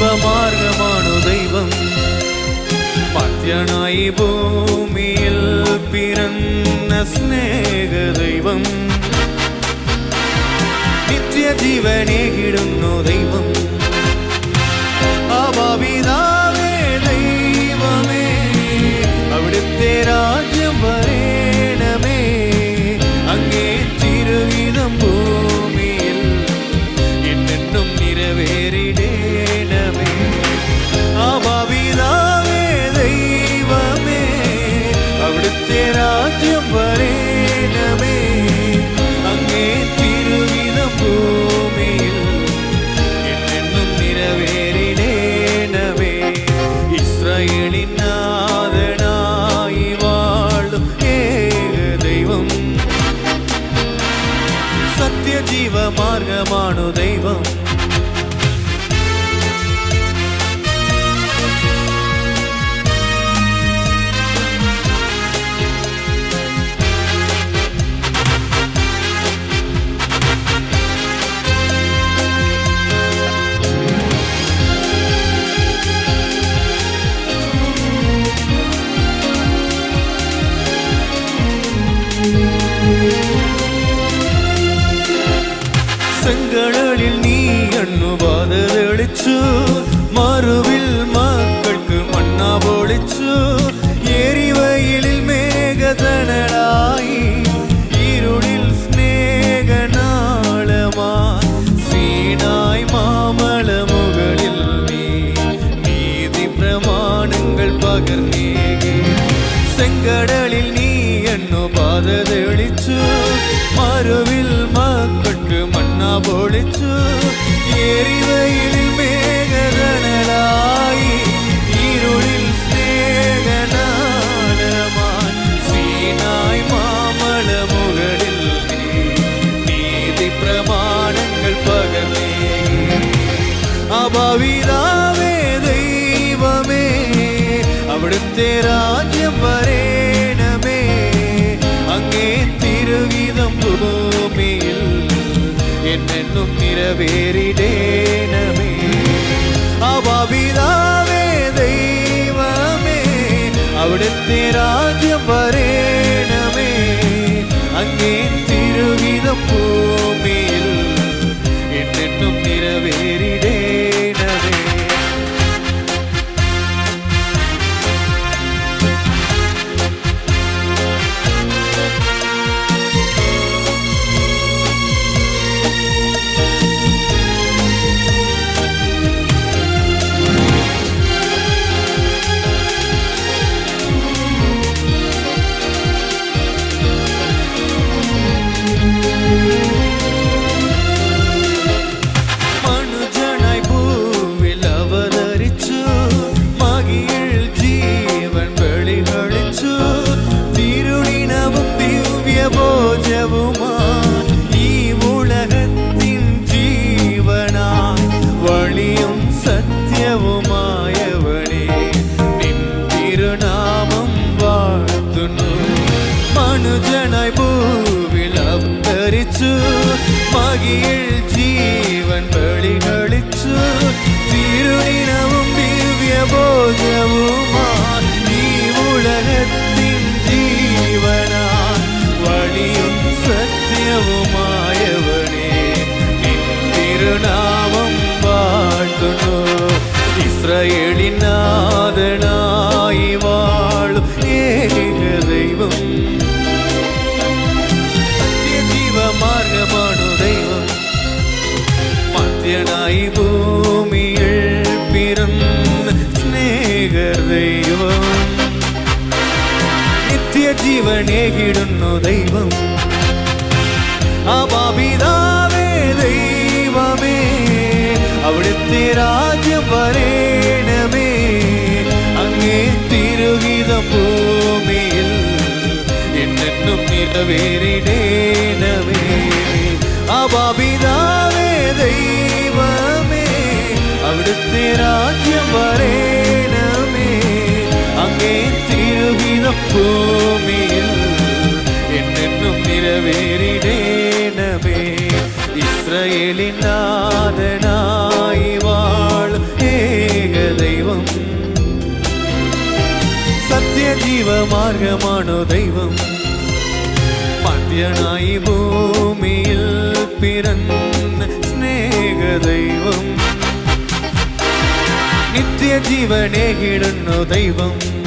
സത്യജീവമാർഗമാണു ദൈവം. പത്യനായി ഭൂമിയിൽ പിറന്ന സ്നേഹ ദൈവം. നിത്യജീവനേകിടുന്നു ദൈവം. സെങ്കടലിൽ നീ അണ്ണുബാധ തെളിച്ചു മറുവിൽ മക്കൾക്ക് മണ്ണ പൊളിച്ചു എരിവയിലിൽ മേഘതണലായി ഇരുളിൽ സ്നേഹനാളമാ സീനായി മാമല മുകളിൽ നീ നീതി പ്രമാണങ്ങൾ പകർന്നേകി സെങ്കടലിൽ നീ എണ്ണു പാത തെളിച്ചു മറുവിൽ മക്കൾക്ക് മണ്ണ പൊളിച്ചു എരിവയിലിൽ മേഘതണലായി ഇരുളിൽ സ്നേഹനാളമായി സീനായി മാമല മുകളിൽ നീതി പ്രമാണങ്ങൾ പകർന്നേ. അഭാവിതാവേ ദൈവമേ അവിടുത്തെ രാജ്യം വരേണമേ എന്നെന്നും നിറവേറിടേണമേ അഭാവിതാവേ ദൈവമേ അവിടുത്തെ രാജ്യം വരേണമേ ദിവ്യഭോജവുമാ ഈ ഉലകത്തിൻ ജീവനായി വഴിയും നിൻ തിരുനാമം വാഴ്ത്തുന്നു. മനുജനായി ഭൂവിൽ അവതരിച്ചു മകിയിൽ ജീവൻ ബലികളിച്ചു തിരുനിനവും ദിവ്യബോധവുമായി ഈ ഉലകത്തിൻ നിത്യജീവനേകിടുന്നു ദൈവം അപാപിതാവേ ദൈവമേ അവിടുത്തെ രാജ്യം വരേണമേ അങ്ങേ തിരുവിത ഭൂമിയിൽ എന്നെന്നും നിറവേറിടേണമേ. അപാപിതാവേ ദൈവമേ അവിടുത്തെ രാജ്യം നാഥനായി വാൾ. ഏകദൈവം സത്യജീവമാർഗമാണോ ദൈവം. മധ്യനായി ഭൂമിയിൽ പിറന്ന സ്നേഹദൈവം നിത്യജീവനേകിടുന്നു ദൈവം.